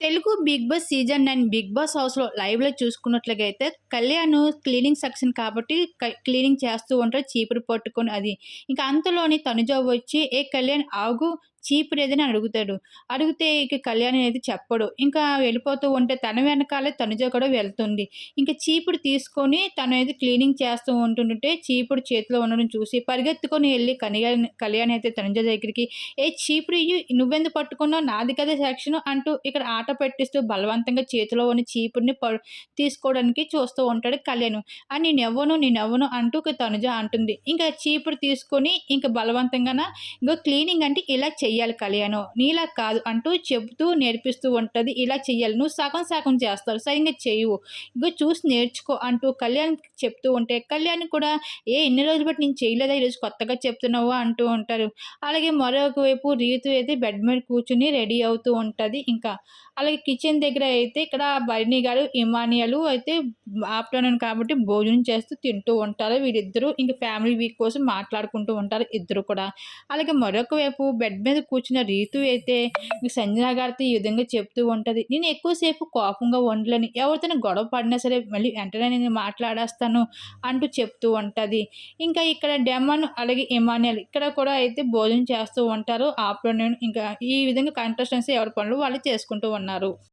Telugu big boss season nine big boss హౌస్లో లైవ్లో చూసుకున్నట్లయితే కళ్యాణ్ క్లీనింగ్ సెక్షన్ కాబట్టి క్లీనింగ్ చేస్తూ ఉంటారు చీపురు పట్టుకొని అది. ఇంకా అంతలోని తనుజ వచ్చి ఏ కళ్యాణ్ ఆగు చీపురు ఏదని అడుగుతాడు. అడిగితే ఇక కళ్యాణ్ అనేది చెప్పడు. ఇంకా వెళ్ళిపోతూ ఉంటే తన వెనకాలే తనుజ కూడా వెళ్తుంది. ఇంకా చీపుడు తీసుకొని తను అయితే క్లీనింగ్ చేస్తూ ఉంటుంటే చీపుడు చేతిలో ఉండడం చూసి పరిగెత్తుకొని వెళ్ళి కళ్యాణ్ కళ్యాణ్ అయితే తనుజ దగ్గరికి ఏ చీపుడు నువ్వెందుకు పట్టుకున్నావు? నాది కదా సెక్షన్ అంటూ ఇక్కడ ఆట పెట్టిస్తూ బలవంతంగా చేతిలో ఉన్న చీపుడిని తీసుకోవడానికి చూస్తూ ఉంటాడు కళ్యాణ్. ఆ నేనెవ్వను నేనెవ్వను నేను ఎవ్వను అంటూ తనుజ అంటుంది. ఇంకా చీపురు తీసుకొని ఇంకా బలవంతంగా ఇంకా క్లీనింగ్ అంటే ఇలా చెయ్యాలి కళ్యాణ్. నీలా కాదు అంటూ చెబుతూ నేర్పిస్తూ ఉంటుంది. ఇలా చెయ్యాలి. నువ్వు సగం సగం చేస్తావు. సరిగ్గా చేయవు ఇగో చూసి నేర్చుకో అంటూ కళ్యాణ్ చెప్తూ ఉంటే కళ్యాణ్ కూడా ఏ ఎన్ని రోజులు బట్టి నేను చేయలేదా ఈరోజు కొత్తగా చెప్తున్నావు? అంటూ ఉంటారు. అలాగే మరొక వైపు రీతు అయితే బెడ్ మీద కూర్చుని రెడీ అవుతూ ఉంటుంది. ఇంకా అలాగే కిచెన్ దగ్గర అయితే ఇక్కడ బర్నీ గారు ఇమానియాలు అయితే ఆఫ్టర్నూన్ కాబట్టి భోజనం చేస్తూ తింటూ ఉంటారు. వీరిద్దరూ ఇంకా ఫ్యామిలీ వీక్ కోసం మాట్లాడుకుంటూ ఉంటారు ఇద్దరు కూడా. అలాగే మరొక వైపు బెడ్ మీద కూర్చున్న రీతు అయితే సంజన గారితో ఈ విధంగా చెప్తూ ఉంటుంది. నేను ఎక్కువసేపు కోపంగా ఉండలేను. ఎవరితోనే గొడవ పడినా సరే మళ్ళీ వెంటనే నేను మాట్లాడేస్తాను అంటూ చెప్తూ ఉంటుంది. ఇంకా ఇక్కడ డెమన్ అలాగే ఇమానియల్ ఇక్కడ కూడా అయితే భోజనం చేస్తూ ఉంటారు. ఆఫ్టర్నూన్ ఇంకా ఈ విధంగా కంటెస్టెన్స్ ఎవరి పనులు వాళ్ళు చేసుకుంటూ ఉన్నారు.